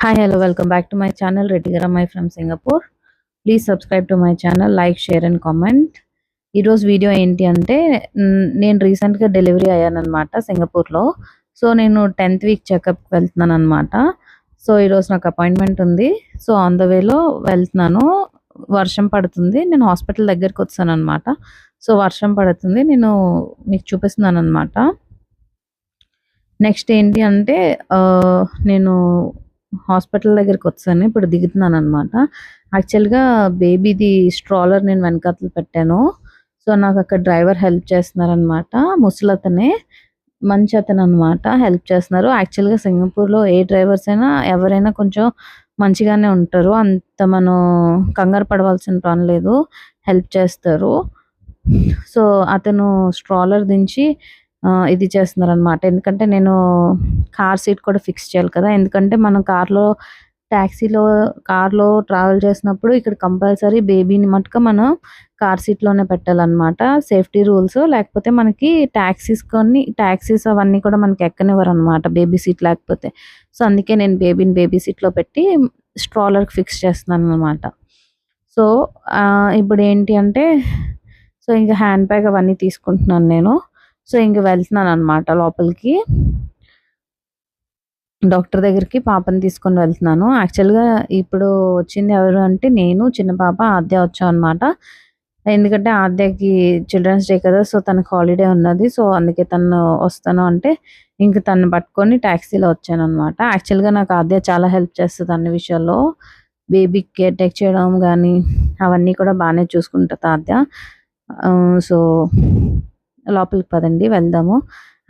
Hi hello welcome back to my channel రెడ్డిగరమ్మాయి my from Singapore please subscribe to my channel like share and comment ఈరోజు video ఏంటి అంటే నేను రీసెంట్గా delivery అయ్యాను అనమాట సింగపూర్లో సో నేను టెన్త్ వీక్ చెకప్కి వెళ్తున్నాను అనమాట సో ఈరోజు నాకు అపాయింట్మెంట్ ఉంది. సో ఆన్ ద వేలో వెళ్తున్నాను. వర్షం పడుతుంది. నేను హాస్పిటల్ దగ్గరికి వచ్చాను అనమాట సో వర్షం పడుతుంది. నేను మీకు చూపిస్తున్నాను అనమాట నెక్స్ట్ ఏంటి అంటే నేను హాస్పిటల్ దగ్గరికి వచ్చాను. ఇప్పుడు దిగుతున్నాను అనమాట యాక్చువల్గా బేబీది స్ట్రాలర్ నేను వెనకాతలు పెట్టాను. సో నాకు అక్కడ డ్రైవర్ హెల్ప్ చేస్తున్నారనమాట ముసలతనే మంచి అతను అనమాట హెల్ప్ చేస్తున్నారు. యాక్చువల్గా సింగపూర్లో ఏ డ్రైవర్స్ అయినా ఎవరైనా కొంచెం మంచిగానే ఉంటారు. అంత మనం కంగారు పడవలసిన పని లేదు. హెల్ప్ చేస్తారు. సో అతను స్ట్రాలర్ దించి ఇది చేస్తున్నారనమాట ఎందుకంటే నేను కార్ సీట్ కూడా ఫిక్స్ చేయాలి కదా. ఎందుకంటే మనం కార్లో ట్యాక్సీలో కార్లో ట్రావెల్ చేసినప్పుడు ఇక్కడ కంపల్సరీ బేబీని మటుక మనం కార్ సీట్లోనే పెట్టాలన్నమాట. Safety rules. లేకపోతే మనకి ట్యాక్సీస్ కొన్ని ట్యాక్సీస్ అవన్నీ కూడా మనకి ఎక్కనివ్వరు అనమాట బేబీ సీట్ లేకపోతే. సో అందుకే నేను బేబీని బేబీ సీట్లో పెట్టి స్ట్రాలర్కి ఫిక్స్ చేస్తున్నాను అనమాట సో ఇప్పుడు ఏంటి అంటే సో ఇంకా హ్యాండ్ బ్యాగ్ అవన్నీ తీసుకుంటున్నాను నేను. సో ఇంక వెళ్తున్నాను అనమాట లోపలికి. డాక్టర్ దగ్గరికి పాపని తీసుకొని వెళ్తున్నాను. యాక్చువల్గా ఇప్పుడు వచ్చింది ఎవరు అంటే నేను చిన్న పాప ఆద్య వచ్చాం అనమాట ఎందుకంటే ఆద్యకి చిల్డ్రన్స్ డే కదా సో తనకు హాలిడే ఉన్నది. సో అందుకే తను వస్తాను అంటే ఇంక తను పట్టుకొని ట్యాక్సీలో వచ్చాను అనమాట యాక్చువల్గా నాకు ఆద్య చాలా హెల్ప్ చేస్తుంది అన్ని విషయాల్లో. బేబీకి కేర్ టేక్ చేయడం కానీ అవన్నీ కూడా బాగానే చూసుకుంటుంది ఆద్య. సో లోపలికి పదండి వెళ్దాము.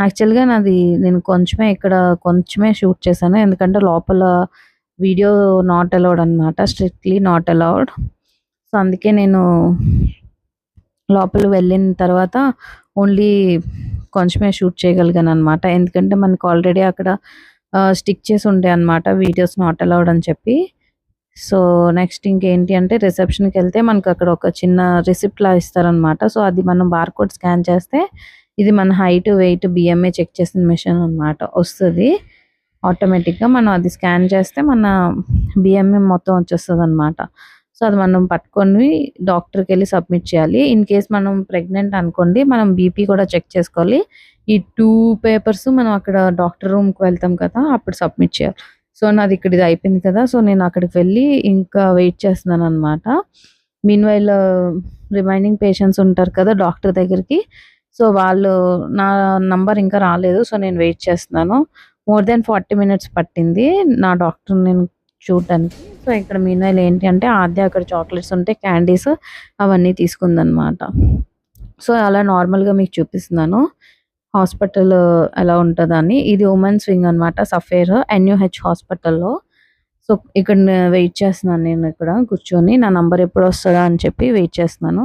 యాక్చువల్గా నాది నేను కొంచెమే ఇక్కడ కొంచెమే షూట్ చేశాను. ఎందుకంటే లోపల వీడియో నాట్ అలౌడ్ అనమాట స్ట్రిక్ట్లీ నాట్ అలౌడ్. సో అందుకే నేను లోపల వెళ్ళిన తర్వాత ఓన్లీ కొంచెమే షూట్ చేయగలిగాను అనమాట ఎందుకంటే మనకు ఆల్రెడీ అక్కడ స్టిక్ చేసి ఉండే అనమాట వీడియోస్ నాట్ అలౌడ్ అని చెప్పి. సో నెక్స్ట్ ఇంకేంటి అంటే రిసెప్షన్కి వెళ్తే మనకు అక్కడ ఒక చిన్న రిసిప్ట్ లా ఇస్తారనమాట. సో అది మనం బార్కోడ్ స్కాన్ చేస్తే ఇది మన హైట్ వెయిట్ బిఎంఏ చెక్ చేసిన మిషన్ అన్నమాట వస్తుంది. ఆటోమేటిక్గా మనం అది స్కాన్ చేస్తే మన బిఎంఏ మొత్తం వచ్చేస్తుంది అనమాట సో అది మనం పట్టుకొని డాక్టర్కి వెళ్ళి సబ్మిట్ చేయాలి. ఇన్ కేస్ మనం ప్రెగ్నెంట్ అనుకోండి మనం బీపీ కూడా చెక్ చేసుకోవాలి. ఈ టూ పేపర్స్ మనం అక్కడ డాక్టర్ రూమ్కి వెళ్తాం కదా అప్పుడు సబ్మిట్ చేయాలి. సో నాది ఇక్కడ ఇది అయిపోయింది కదా సో నేను అక్కడికి వెళ్ళి ఇంకా వెయిట్ చేస్తున్నాను అనమాట మీన్వైల్ రిమైనింగ్ పేషెంట్స్ ఉంటారు కదా డాక్టర్ దగ్గరికి సో వాళ్ళు నా నంబర్ ఇంకా రాలేదు సో నేను వెయిట్ చేస్తున్నాను. మోర్ దెన్ ఫార్టీ మినిట్స్ పట్టింది నా డాక్టర్ నేను చూడటానికి సో ఇక్కడ మీన్ వైల్ ఏంటి అంటే ఆద్య అక్కడ చాక్లెట్స్ ఉంటే క్యాండీస్ అవన్నీ తీసుకుందనమాట సో అలా నార్మల్గా మీకు చూపిస్తున్నాను. హాస్పిటల్ ఎలా ఉంటుందని. ఇది ఉమెన్స్ వింగ్ అనమాట సఫేర్ ఎన్యూహెచ్ హాస్పిటల్లో. సో ఇక్కడ వెయిట్ చేస్తున్నాను నేను ఇక్కడ కూర్చొని. నా నంబర్ ఎప్పుడు వస్తుందా అని చెప్పి వెయిట్ చేస్తున్నాను.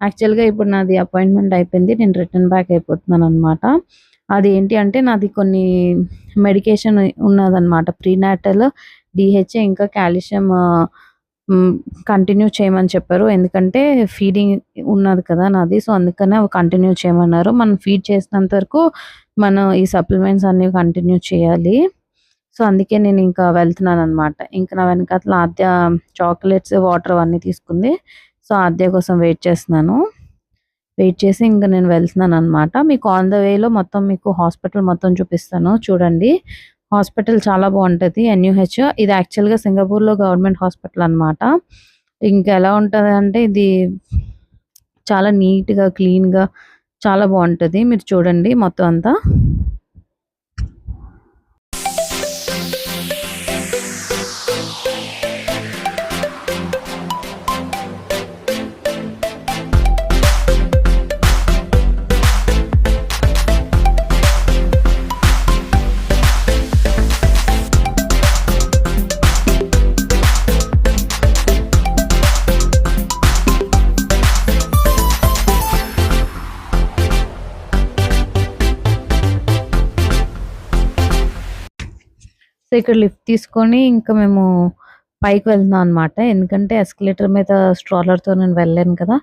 యాక్చువల్గా ఇప్పుడు నాది అపాయింట్మెంట్ అయిపోయింది. నేను రిటర్న్ బ్యాక్ అయిపోతున్నాను అనమాట అది ఏంటి అంటే నాది కొన్ని మెడికేషన్ ఉన్నదన్నమాట. ప్రీనాటల్ డిహెచ్ఏ ఇంకా కాల్షియం కంటిన్యూ చేయమని చెప్పారు. ఎందుకంటే ఫీడింగ్ ఉన్నది కదా నాది. సో అందుకనే అవి కంటిన్యూ చేయమన్నారు. మనం ఫీడ్ చేసినంత వరకు మనం ఈ సప్లిమెంట్స్ అన్ని కంటిన్యూ చేయాలి. సో అందుకే నేను ఇంకా వెళ్తున్నాను అనమాట ఇంకా నా వెనకాతల ఆద్య చాక్లెట్స్ వాటర్ అవన్నీ తీసుకుంది. సో ఆద్య కోసం వెయిట్ చేస్తున్నాను. వెయిట్ చేసి ఇంకా నేను వెళ్తున్నాను అనమాట మీకు ఆన్ ద వేలో మొత్తం మీకు హాస్పిటల్ మొత్తం చూపిస్తాను. చూడండి. హాస్పిటల్ చాలా బాగుంటుంది ఎన్యూహెచ్. ఇది యాక్చువల్గా సింగపూర్లో గవర్నమెంట్ హాస్పిటల్ అన్నమాట. ఇంకా ఎలా ఉంటుంది అంటే ఇది చాలా నీట్గా క్లీన్గా చాలా బాగుంటుంది. మీరు చూడండి మొత్తం అంతా. సో ఇక్కడ లిఫ్ట్ తీసుకొని ఇంకా మేము పైకి వెళ్తున్నాం అనమాట ఎందుకంటే ఎస్కలేటర్ మీద స్ట్రాలర్తో నేను వెళ్ళాను కదా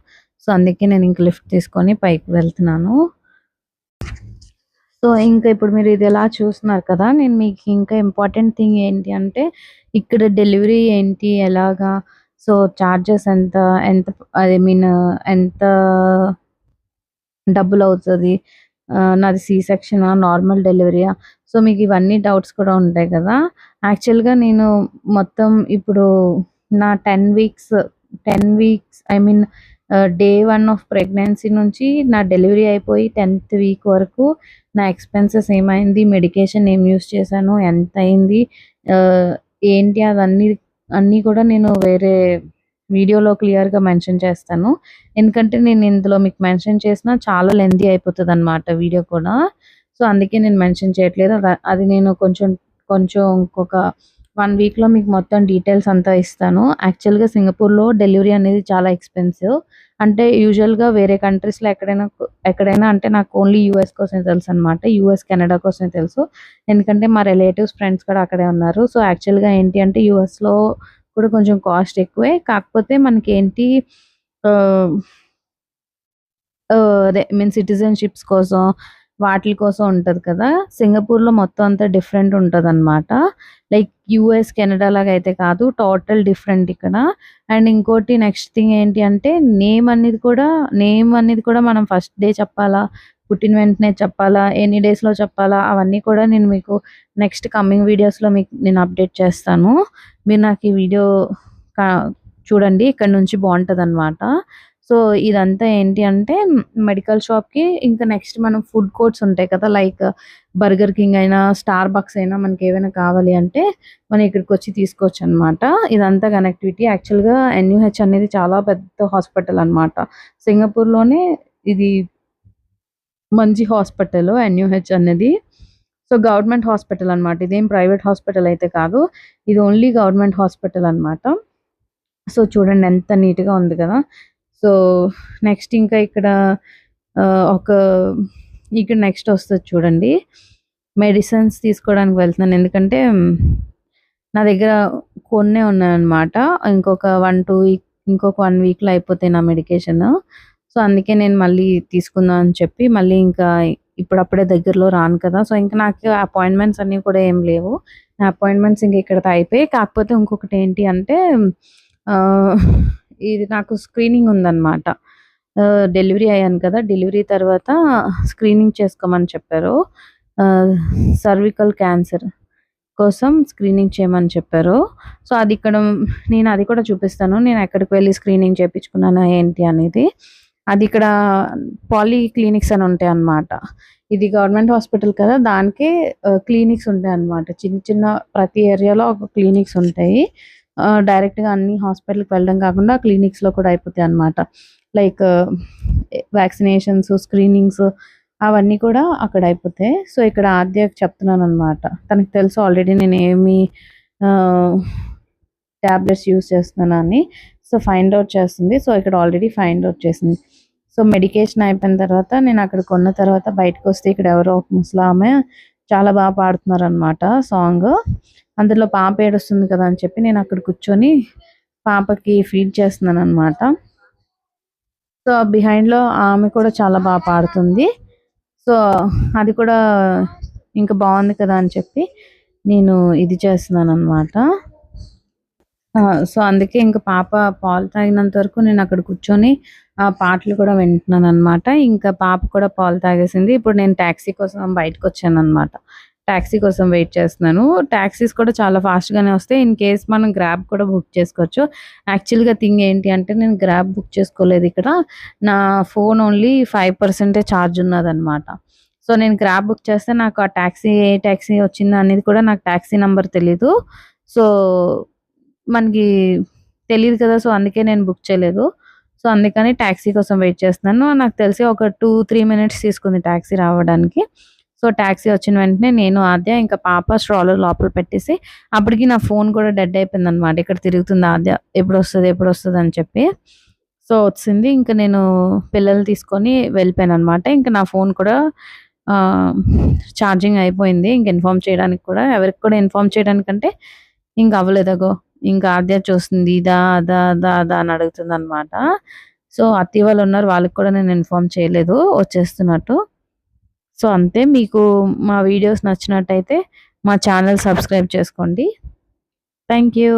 సో అందుకే నేను ఇంక లిఫ్ట్ తీసుకొని పైకి వెళ్తున్నాను సో, ఇంకా ఇప్పుడు మీరు ఇది ఎలా చూస్తున్నారు కదా! నేను మీకు ఇంకా ఇంపార్టెంట్ థింగ్ ఏంటి అంటే, ఇక్కడ డెలివరీ ఏంటి? ఎలాగా? సో, చార్జెస్ ఎంత? ఎంత ఐ మీన్ ఎంత డబ్బులు అవుతుంది నాది సి సెక్షనా? నార్మల్ డెలివరీయా? సో, మీకు ఇవన్నీ డౌట్స్ కూడా ఉంటాయి కదా! యాక్చువల్‌గా నేను మొత్తం ఇప్పుడు నా 10 weeks 10 weeks I mean day one of pregnancy నుంచి నా డెలివరీ అయిపోయి 10థ్ వీక్ వరకు నా ఎక్స్‌పెన్సెస్ ఏమైంది? మెడికేషన్ ఏం యూస్ చేశాను? ఎంత అయింది ఏంటి అదన్నీ అన్నీ కూడా నేను వేరే వీడియోలో క్లియర్‌గా మెన్షన్ చేస్తాను. ఎందుకంటే నేను ఇందులో మీకు మెన్షన్ చేసినా చాలా లెంథీ అనమాట వీడియో కూడా. సో, అందుకే నేను మెన్షన్ చేయట్లేదు. అది నేను కొంచెం కొంచెం ఇంకొక వన్ వీక్‌లో మీకు మొత్తం డీటెయిల్స్ అంతా ఇస్తాను. యాక్చువల్‌గా సింగపూర్‌లో డెలివరీ అనేది చాలా ఎక్స్‌పెన్సివ్. అంటే యూజువల్‌గా వేరే కంట్రీస్‌లో ఎక్కడైనా ఎక్కడైనా అంటే నాకు ఓన్లీ యూఎస్ కోసమే తెలుసనమాట. యూఎస్, కెనడా కోసమే తెలుసు. ఎందుకంటే మా రిలేటివ్స్, ఫ్రెండ్స్ కూడా అక్కడే ఉన్నారు. సో, యాక్చువల్‌గా ఏంటి అంటే యూఎస్‌లో కూడా కొంచెం కాస్ట్ ఎక్కువే. కాకపోతే మనకి ఏంటి అదే మీన్ సిటిజన్‌షిప్స్ కోసం వాటి కోసం ఉంటుంది కదా! సింగపూర్‌లో మొత్తం అంతా డిఫరెంట్ ఉంటుంది అనమాట లైక్ యూఎస్, కెనడా లాగా అయితే కాదు. టోటల్ డిఫరెంట్ ఇక్కడ. అండ్ ఇంకోటి నెక్స్ట్ థింగ్ ఏంటి అంటే నేమ్ అనేది కూడా నేమ్ అనేది కూడా మనం ఫస్ట్ డే చెప్పాలా? పుట్టిన వెంటనే చెప్పాలా? ఎన్ని డేస్‌లో చెప్పాలా? అవన్నీ కూడా నేను మీకు నెక్స్ట్ కమింగ్ వీడియోస్‌లో మీకు నేను అప్డేట్ చేస్తాను. మీరు నాకు ఈ వీడియో చూడండి. ఇక్కడ నుంచి బాగుంటుంది అనమాట సో, ఇదంతా ఏంటి అంటే మెడికల్ షాప్‌కి ఇంకా నెక్స్ట్ మనం ఫుడ్ కోర్ట్స్ ఉంటాయి కదా! లైక్ బర్గర్ కింగ్ అయినా, స్టార్ బక్స్ అయినా ఏమైనా కావాలి అంటే మనం ఇక్కడికి వచ్చి తీసుకోవచ్చు అనమాట ఇదంతా కనెక్టివిటీ. యాక్చువల్‌గా ఎన్‌యూహెచ్ అనేది చాలా పెద్ద హాస్పిటల్ అనమాట. సింగపూర్‌లోనే ఇది మంచి హాస్పిటల్ ఎన్‌యూహెచ్ అనేది. సో, గవర్నమెంట్ హాస్పిటల్ అనమాట. ఇదేం ప్రైవేట్ హాస్పిటల్ అయితే కాదు. ఇది ఓన్లీ గవర్నమెంట్ హాస్పిటల్ అనమాట. సో, చూడండి ఎంత నీట్‌గా ఉంది కదా! సో, నెక్స్ట్ ఇంకా ఇక్కడ ఒక ఇక్కడ నెక్స్ట్ వస్తుంది చూడండి. మెడిసిన్స్ తీసుకోవడానికి వెళ్తున్నాను. ఎందుకంటే నా దగ్గర కొన్నే ఉన్నాయన్నమాట. ఇంకొక 1, 2 వీక్ ఇంకొక వన్ వీక్‌లో అయిపోతాయి నా మెడికేషన్. సో, అందుకే నేను మళ్ళీ తీసుకుందాం అని చెప్పి మళ్ళీ ఇంకా ఇప్పుడప్పుడే దగ్గరలో రాను కదా! సో, ఇంకా నాకు అపాయింట్మెంట్స్ అన్నీ కూడా ఏం లేవు. నా అపాయింట్మెంట్స్ ఇంక ఇక్కడ అయిపోయాయి. కాకపోతే ఇంకొకటి ఏంటి అంటే ఇది నాకు స్క్రీనింగ్ ఉందన్నమాట. డెలివరీ అయ్యాను కదా! డెలివరీ తర్వాత స్క్రీనింగ్ చేసుకోమని చెప్పారు. సర్వికల్ క్యాన్సర్ కోసం స్క్రీనింగ్ చేయమని చెప్పారు. సో, అది ఇక్కడ నేను అది కూడా చూపిస్తాను. నేను ఎక్కడికి వెళ్ళి స్క్రీనింగ్ చేయించుకున్నాను ఏంటి అనేది. అది ఇక్కడ పాలీ క్లినిక్స్ అని ఉంటాయి అన్నమాట ఇది గవర్నమెంట్ హాస్పిటల్ కదా! దానికే క్లినిక్స్ ఉంటాయి అన్నమాట చిన్న చిన్న ప్రతి ఏరియాలో ఒక క్లినిక్స్ ఉంటాయి. డైరెక్ట్‌గా అన్ని హాస్పిటల్‌కి వెళ్ళడం కాకుండా క్లినిక్స్‌లో కూడా అయిపోతాయి అన్నమాట లైక్ వ్యాక్సినేషన్స్, స్క్రీనింగ్స్ అవన్నీ కూడా అక్కడ అయిపోతాయి. సో, ఇక్కడ ఆద్యకు చెప్తున్నాను అనమాట తనకి తెలుసు ఆల్రెడీ నేను ఏమి ట్యాబ్లెట్స్ టాబ్లెట్స్ యూజ్ చేస్తున్నానని. సో, ఫైండ్ అవుట్ చేస్తుంది. సో, ఇక్కడ ఆల్రెడీ ఫైండ్ అవుట్ చేసింది. సో, మెడికేషన్ అయిపోయిన తర్వాత నేను అక్కడ కొన్న తర్వాత బయటకొస్తే ఇక్కడ ఎవరో ఒక ముసలామె చాలా బా పాడుతున్నారన్నమాట సాంగ్. అందులో పాప ఏడుస్తుంది కదా! అని చెప్పి నేను అక్కడ కూర్చొని పాపకి ఫీడ్ చేస్తున్నానన్నమాట. సో, బిహైండ్‌లో ఆమె కూడా చాలా బాగా పాడుతుంది. సో, అది కూడా ఇంకా బాగుంది కదా! అని చెప్పి నేను ఇది చేస్తున్నాను అనమాట సో, అందుకే ఇంకా పాప పాలు తాగినంత వరకు నేను అక్కడ కూర్చొని పాటలు కూడా వింటున్నాను అనమాట ఇంకా పాప కూడా పాలు తాగేసింది. ఇప్పుడు నేను టాక్సీ కోసం బయటకు వచ్చాను అనమాట టాక్సీ కోసం వెయిట్ చేస్తున్నాను. ట్యాక్సీస్ కూడా చాలా ఫాస్ట్‌గానే వస్తాయి. ఇన్ కేస్ మనం గ్రాబ్ కూడా బుక్ చేసుకోవచ్చు. యాక్చువల్‌గా థింగ్ ఏంటి అంటే నేను గ్రాబ్ బుక్ చేసుకోలేదు ఇక్కడ. నా ఫోన్ ఓన్లీ ఫైవ్ పర్సెంటే ఛార్జ్ ఉన్నదనమాట సో, నేను గ్రాబ్ బుక్ చేస్తే నాకు ఆ టాక్సీ ఏ టాక్సీ వచ్చిందో అనేది కూడా నాకు ట్యాక్సీ నెంబర్ తెలీదు. సో, మనకి తెలియదు కదా! సో, అందుకే నేను బుక్ చేయలేదు. సో, అందుకని ట్యాక్సీ కోసం వెయిట్ చేస్తున్నాను. నాకు తెలిసి ఒక 2, 3 మినిట్స్ తీసుకుంది ట్యాక్సీ రావడానికి. సో, ట్యాక్సీ వచ్చిన వెంటనే నేను, ఆద్య ఇంకా పాప స్ట్రాలర్ లోపల పెట్టేసి అప్పటికి నా ఫోన్ కూడా డెడ్ అయిపోయింది అనమాట ఇక్కడ తిరుగుతుంది ఆద్య. ఎప్పుడు వస్తుంది ఎప్పుడు వస్తుంది అని చెప్పి. సో, వచ్చింది. ఇంకా నేను పిల్లలు తీసుకొని వెళ్ళిపోయాను అనమాట ఇంకా నా ఫోన్ కూడా ఛార్జింగ్ అయిపోయింది. ఇంక ఇన్ఫార్మ్ చేయడానికి కూడా ఎవరికి కూడా ఇన్ఫార్మ్ చేయడానికంటే ఇంక అవ్వలేదు. ఇంకా ఆద్య చూస్తుంది. ఇదా? అదా? అదా? అదా? అని అడుగుతుందన్నమాట. సో, అత్తి వాళ్ళు ఉన్నారు. వాళ్ళకి కూడా నేను ఇన్ఫార్మ్ చేయలేదు వచ్చేస్తున్నట్టు. సో అంతే మీకు మా వీడియోస్ నచ్చినట్టయితే మా ఛానల్ సబ్స్క్రైబ్ చేసుకోండి థ్యాంక్ యూ